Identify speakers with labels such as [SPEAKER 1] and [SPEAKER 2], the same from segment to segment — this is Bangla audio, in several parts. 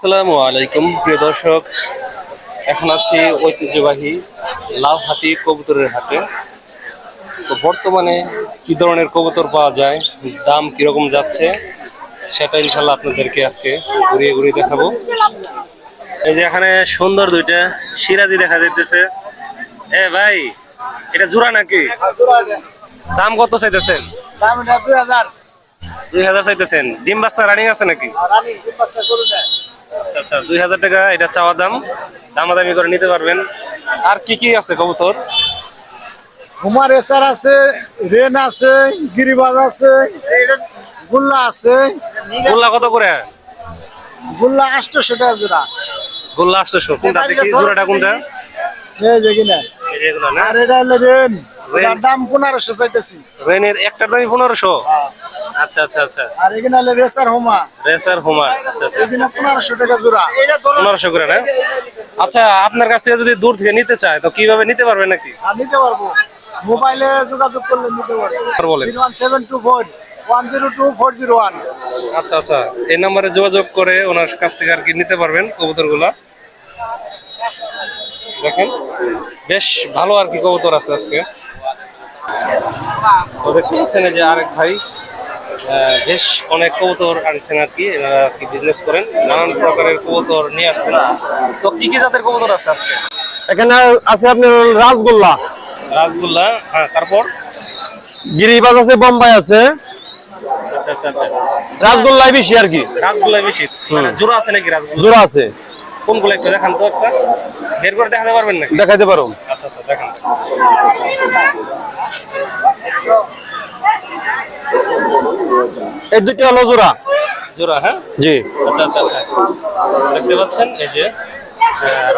[SPEAKER 1] আসসালামু আলাইকুম প্রিয় দর্শক। এখন আছি ঐতিহ্যবাহী লাভহাতি কবুতরের হাটে। তো বর্তমানে কি ধরনের কবুতর পাওয়া যায় দাম কীরকম যাচ্ছে সেটা ইনশাল্লাহ আপনাদেরকে আজকে ঘুরিয়ে ঘুরিয়ে দেখাবো। এই যে এখানে সুন্দর দুইটা সিরাজি দেখা যাইতেছে। এ ভাই এটা জোড়া নাকি? দাম কত চাইতেছেন?
[SPEAKER 2] দাম এটা দুই হাজার।
[SPEAKER 1] দুই হাজার চাইতেছেন। ডিম বাচ্চা রানিং আছে নাকি?
[SPEAKER 2] রানি ডিম বাচ্চা
[SPEAKER 1] আচ্ছা আচ্ছা দুই হাজার টাকা এটা চাওয়া দাম। দামাদামি করে নিতে পারবেন। আর কি কি আছে কবুতর?
[SPEAKER 2] আছে রেন আছে গিরিবাজ আছে গুল্লা আছে।
[SPEAKER 1] গোল্লা কত করে?
[SPEAKER 2] গুল্লা আটশোশো টাকা জোড়া।
[SPEAKER 1] গোল্লা আটশোশো কোনটা? দেখি জোড়াটা কোনটা?
[SPEAKER 2] এই দেখি না? আর এটা হলো রেন। দাম পনেরোশো চাইতেছি।
[SPEAKER 1] রেনের একটার দামই পনেরোশো? আচ্ছা আচ্ছা আচ্ছা।
[SPEAKER 2] আর এখানে হলো রেসার হোমা।
[SPEAKER 1] রেসার হোমার আচ্ছা আচ্ছা।
[SPEAKER 2] এখানে পনেরোশো টাকা জোড়া।
[SPEAKER 1] পনেরোশো করে না? আচ্ছা আপনার কাছ থেকে যদি দূর থেকে নিতে চায় তো কীভাবে নিতে পারবে নাকি?
[SPEAKER 2] নিতে পারব। মোবাইলে যোগাযোগ করলে নিতে পারব।
[SPEAKER 1] বলেন।
[SPEAKER 2] Three one seven two four one zero two four zero one.
[SPEAKER 1] আচ্ছা আচ্ছা। এই নাম্বারে যোগাযোগ করে ওনার কাছ থেকে আর কি নিতে পারবেন কবুতরগুলা? দেখেন বেশ ভালো আর কি কবুতর আছে আজকে। দেখতে পাচ্ছেন যে আরেক ভাই। বেশ অনেক কবুতর আনছেন আর কি এনারা আর কি বিজনেস করেন। নানান প্রকারের কবুতর নিয়ে আসছেন। তো কি কি জাতের কবুতর আছে আজকে?
[SPEAKER 3] এখানে আছে আপনার রাসগোল্লা।
[SPEAKER 1] রাসগোল্লা হ্যাঁ তারপর?
[SPEAKER 3] গিরিবাজ আছে বোম্বাই আছে।
[SPEAKER 1] আচ্ছা আচ্ছা আচ্ছা।
[SPEAKER 3] রাসগোল্লাই বেশি আর কি।
[SPEAKER 1] রাসগোল্লা বেশি। মানে জোড়া আছে নাকি রাসগোল্লা?
[SPEAKER 3] জোড়া আছে।
[SPEAKER 1] কোনগুলো একটু দেখান তো একটা। বের করে দেখাতে পারবেন নাকি?
[SPEAKER 3] দেখাইতে পারো
[SPEAKER 1] আচ্ছা আচ্ছা দেখান।
[SPEAKER 3] এই দুইটা হলো জোড়া।
[SPEAKER 1] জোড়া হ্যাঁ?
[SPEAKER 3] জি।
[SPEAKER 1] আচ্ছা আচ্ছা আচ্ছা। দেখতে পাচ্ছেন এই যে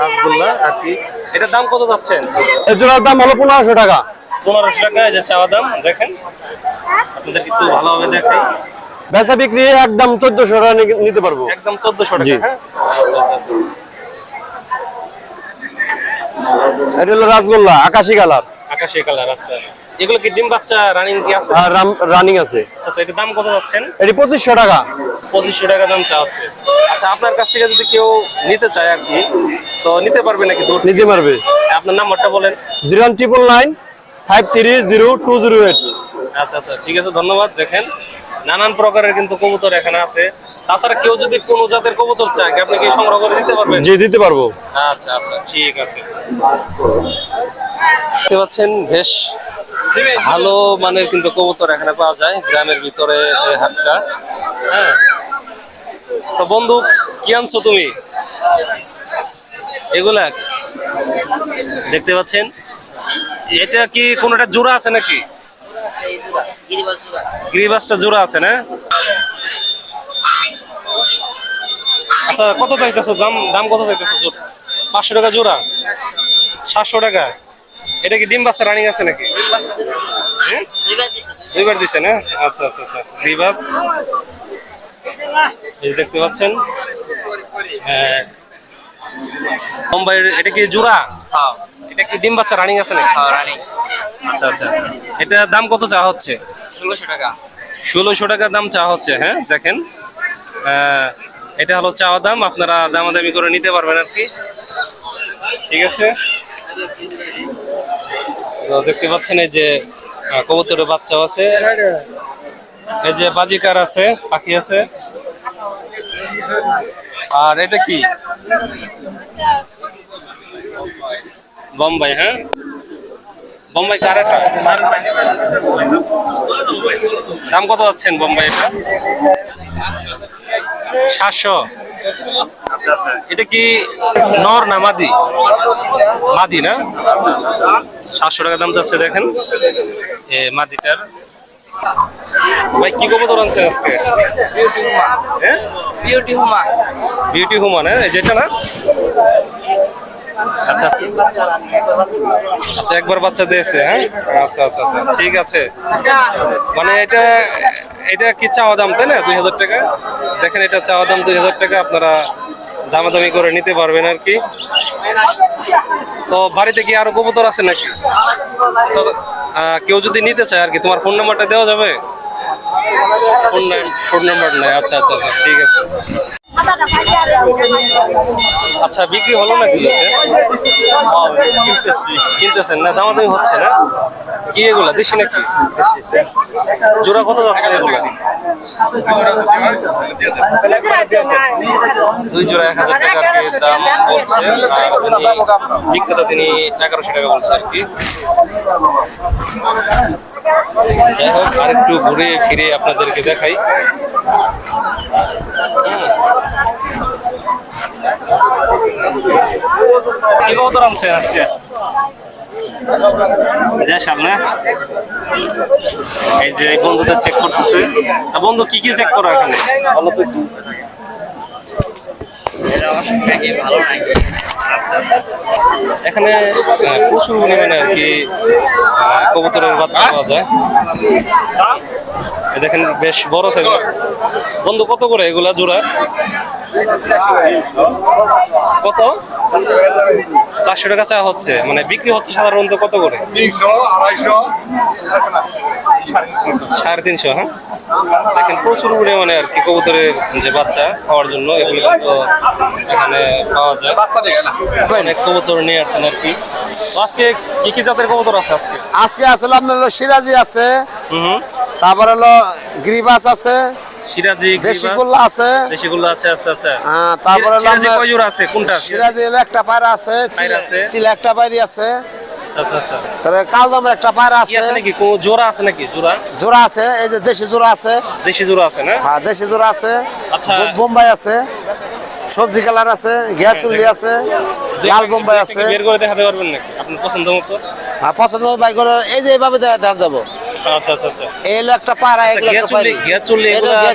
[SPEAKER 1] রাসগোল্লা আর কি এটার দাম কত যাচ্ছেন?
[SPEAKER 3] এই জোড়ার দাম হলো পনেরোশো টাকা।
[SPEAKER 1] পনেরোশো টাকা এই যে চাওয়া দাম দেখেন। আপনাদের ভালোভাবে দেখাই।
[SPEAKER 3] বেচা বিক্রি একদম চোদ্দশো টাকা নিতে পারব।
[SPEAKER 1] একদম চোদ্দশো টাকা হ্যাঁ? আচ্ছা আচ্ছা আচ্ছা।
[SPEAKER 3] এটা হলো রাসগোল্লা আকাশি কালার।
[SPEAKER 1] আকাশি কালার আছে এগুলো কি ডিম বাচ্চা রানিং কি আছে?
[SPEAKER 3] আর রানিং আছে।
[SPEAKER 1] আচ্ছা আচ্ছা এটার দাম কত যাচ্ছেন?
[SPEAKER 3] এটি পঁচিশশো টাকা।
[SPEAKER 1] পঁচিশশো টাকা দাম চাচ্ছে আচ্ছা আপনার কাছ থেকে যদি কেউ নিতে চায় আর কি তো নিতে পারবে নাকি দূর
[SPEAKER 3] নিতে পারবে।
[SPEAKER 1] আপনার নাম্বারটা বলেন।
[SPEAKER 3] Zero triple nine five three zero two zero eight
[SPEAKER 1] আচ্ছা আচ্ছা ঠিক আছে ধন্যবাদ। দেখেন নানান প্রকারের কিন্তু কবুতর এখানে আছে। তাছাড়া কেউ যদি কোনো জাতের কবুতর চায় আপনি কি সংগ্রহ করে দিতে পারবেন?
[SPEAKER 3] জি দিতে পারব।
[SPEAKER 1] আচ্ছা আচ্ছা ঠিক আছে। দেখতে পাচ্ছেন বেশ ভালো মানের কিন্তু কবুতর এখানে পাওয়া যায়, গ্রামের ভিতরে হাটটা। হ্যাঁ। তো বন্ধু, কি আনছো তুমি? এগুলা দেখতে পাচ্ছেন? এটা কি কোনোটা জোড়া আছে নাকি? গিরিবাসটা জোড়া আছে না? আচ্ছা কত চাইতেছো? দাম দাম কত চাইতেছো? পাঁচশো টাকা জোড়া? সাতশো টাকা। এটা কি ডিম বাচ্চা রানিং আছে নাকি? হ্যাঁ? দুইবার দিছে। না? আচ্ছা আচ্ছা আচ্ছা। রিবাস এই দেখতে পাচ্ছেন। হ্যাঁ। মুম্বাইয়ের এটা কি জোড়া? এটা কি ডিম বাচ্চা রানিং আছে নাকি? রানিং আচ্ছা আচ্ছা। এটা দাম কত চা হচ্ছে?
[SPEAKER 4] ষোলোশো টাকা।
[SPEAKER 1] ষোলোশো টাকা দাম চা হচ্ছে হ্যাঁ? দেখেন। আহ, এটা হলো চাওয়া দাম। আপনারা দামাদামি করে নিতে পারবেন আর কি। ঠিক আছে? দেখতে পাচ্ছেন এই যে কবুতরের বাচ্চাও আছে। এই যে বাজিকার আছে, পাখি আছে। আর এটা কি? বোম্বাই হ্যাঁ? বোম্বাই কার এটা? দাম কত যাচ্ছেন বোম্বাই এটা? সাতশো। আচ্ছা আচ্ছা। এটা কি নর না মাদি? মাদি না? আচ্ছা আচ্ছা সাতশো টাকা দাম যাচ্ছে দেখেন। এ মাদিটার ভাই, কি কবুতর আনছেন আজকে?
[SPEAKER 4] বিউটি হুমা
[SPEAKER 1] হ্যাঁ?
[SPEAKER 4] বিউটি হুমা
[SPEAKER 1] বিউটি হুমান হ্যাঁ যেটা না? আচ্ছা। আচ্ছা একবার বাচ্চা দিয়েছে হ্যাঁ? আচ্ছা আচ্ছা আচ্ছা ঠিক আছে। মানে এটা এটা কি চাওয়া দাম, তাই না? দুই হাজার টাকা? দেখেন, এটা চাওয়া দাম দুই হাজার টাকা, আপনারা দামাদামি করে নিতে পারবেন আর কি। তো বাড়িতে কি আরও কবুতর আছে নাকি? কেউ যদি নিতে চায় আর কি, তোমার ফোন নাম্বারটা দেওয়া যাবে? ফোন ফোন নাম্বার নাই আচ্ছা আচ্ছা আচ্ছা ঠিক আছে। আচ্ছা বিক্রি হলো নাকি
[SPEAKER 3] কিনতেছি,
[SPEAKER 1] কিনতেছেন না, দামাদামি হচ্ছে না? কি এগুলা? দেশি নাকি? জোড়া কত যাচ্ছে এগুলা? দুই জোড়া এক হাজার টাকা আর কি দাম বলছে? বিক্রেতা, তিনি এগারোশো টাকা বলছে আর কি। যাই হোক আরেকটু ঘুরে ফিরে আপনাদেরকে দেখাই। কি আনছেন আজকে? যা সামনে। এই যে এই বন্ধুদের চেক করতেছে। তা বন্ধু কি কি চেক করো এখানে? বলো তো একটু। এখানে প্রচুর পরিমাণে আর কি কবুতরের বাচ্চা পাওয়া যায়। দেখেন বেশ বড় সাইজ বন্ধু কত করে এগুলা জোড়া? কত? চারশো টাকা চা হচ্ছে। মানে বিক্রি হচ্ছে সাধারণত কত করে?
[SPEAKER 2] তিনশো আড়াইশো
[SPEAKER 1] সাড়ে তিনশো। হ্যাঁ? দেখেন প্রচুর পরিমাণে আর কি কবুতরের যে বাচ্চা খাওয়ার জন্য এগুলো কিন্তু এখানে পাওয়া যায়। অনেক কবুতর নিয়ে আসছেন আর কি। আজকে কি কি জাতের কবুতর আছে আজকে?
[SPEAKER 5] আজকে আসলে আপনার হলো সিরাজি আছে
[SPEAKER 1] হুম।
[SPEAKER 5] তারপর হলো গ্রিবাস আছে
[SPEAKER 1] সিরাজি
[SPEAKER 5] দেশি আছে।
[SPEAKER 1] দেশিগুলো আছে আচ্ছা আচ্ছা
[SPEAKER 5] আহ, তারপর
[SPEAKER 1] সিরাজি
[SPEAKER 5] আপনার
[SPEAKER 1] আছে? কোনটা?
[SPEAKER 5] সিরাজি একটা পায়রা আছে চিলা- একটা পায়রি আছে।
[SPEAKER 1] আচ্ছা আচ্ছা আচ্ছা।
[SPEAKER 5] কালদমের একটা পায়রা আছে
[SPEAKER 1] আছে। নাকি? কোন জোড়া আছে নাকি? জোড়া?
[SPEAKER 5] জোড়া আছে এই যে দেশি জোড়া আছে।
[SPEAKER 1] দেশি জোড়া আছে না?
[SPEAKER 5] হ্যাঁ দেশি জোড়া আছে।
[SPEAKER 1] আচ্ছা।
[SPEAKER 5] বোম্বাই আছে। সবজি কালার আছে গ্যাস চুল্লি আছে লাল বোম্বাই আছে।
[SPEAKER 1] থেকে বের করে দেখাতে পারবেন নাকি? আপনার পছন্দ মতো?
[SPEAKER 5] আর পছন্দ বাইক করে এই যে এইভাবে দেখা যাব।
[SPEAKER 1] আচ্ছা আচ্ছা আচ্ছা।
[SPEAKER 5] এই হলো একটা এগুলো
[SPEAKER 1] এগুলা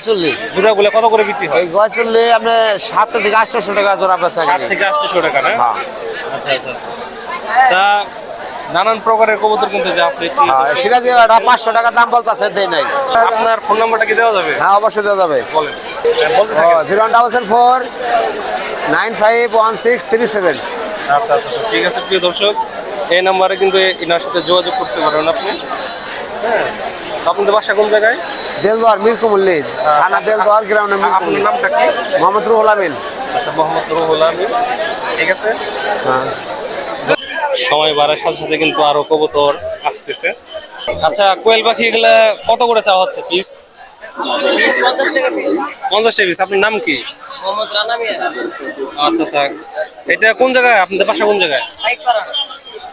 [SPEAKER 1] জোড়াগুলো কত করে বিক্রি হয়?
[SPEAKER 5] এই থেকে টাকা জোড়া পেঁচা
[SPEAKER 1] সাত থেকে আটশো টাকা না?
[SPEAKER 5] হ্যাঁ।
[SPEAKER 1] আচ্ছা আচ্ছা আচ্ছা। তা নানান প্রকারের কবুতর কিন্তু যে আছে। কি-
[SPEAKER 5] হ্যাঁ এটা পাঁচশো টাকা দাম বলতেছে দেয় নাই।
[SPEAKER 1] আপনার ফোন নাম্বারটা কি দেওয়া যাবে?
[SPEAKER 5] হ্যাঁ অবশ্যই দেওয়া যাবে।
[SPEAKER 1] বলেন। হ্যাঁ।
[SPEAKER 5] Zero one double seven four nine five one six three seven.
[SPEAKER 1] আচ্ছা আচ্ছা আচ্ছা। ঠিক আছে প্রিয় দর্শক এই নাম্বারে কিন্তু এনার সাথে যোগাযোগ করতে পারেন আপনি। হ্যাঁ। আপনাদের বাসা কোন জায়গায়?
[SPEAKER 5] দেলদোয়ার মিরকুমুল্লিদ থানা দেলদোয়ার গ্রাউন্ডে
[SPEAKER 1] আপনার নামটা কি?
[SPEAKER 5] মোহাম্মদ রুহুল আমিন।
[SPEAKER 1] আচ্ছা মোহাম্মদ রুহুল আমিন। ঠিক আছে?
[SPEAKER 5] হ্যাঁ
[SPEAKER 1] সময় বাড়ার সাথে সাথে কিন্তু আরও কবুতর আসতেছে। আচ্ছা কোয়েল পাখি এগুলা কত করে চাওয়া হচ্ছে পিস
[SPEAKER 4] পঞ্চাশ টাকা পিস
[SPEAKER 1] আপনার নাম কি?
[SPEAKER 4] মোহাম্মদ রানা মিয়া।
[SPEAKER 1] আচ্ছা আচ্ছা। এটা কোন জায়গায়? আপনাদের বাসা কোন জায়গায়?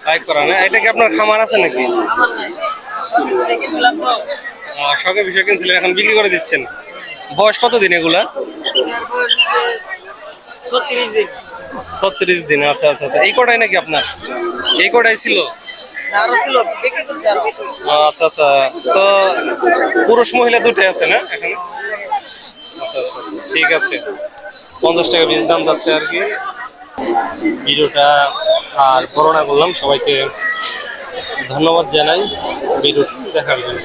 [SPEAKER 4] বাইক
[SPEAKER 1] করা না? এটা কি আপনার খামার আছে নাকি?
[SPEAKER 4] আমার নাই কিনছিলাম তো।
[SPEAKER 1] আহ, শখে বিষয় কিনছিলেন এখন বিক্রি করে দিচ্ছেন। বয়স কত দিন এগুলা
[SPEAKER 4] ছত্রিশ দিন।
[SPEAKER 1] ছত্রিশ দিন আচ্ছা আচ্ছা আচ্ছা। এই কটাই নাকি আপনার? এই কটাই ছিল?
[SPEAKER 4] আরও ছিল বিক্রি করছি
[SPEAKER 1] আরও। আচ্ছা আচ্ছা। তো পুরুষ মহিলা দুটোই আছে না এখানে? আচ্ছা আচ্ছা আচ্ছা। ঠিক আছে। পঞ্চাশ টাকা বীজ দাম যাচ্ছে আর কি। ভিডিওটা আর করোনা করলাম সবাইকে ধন্যবাদ জানাই বিরোধ দেখার জন্য।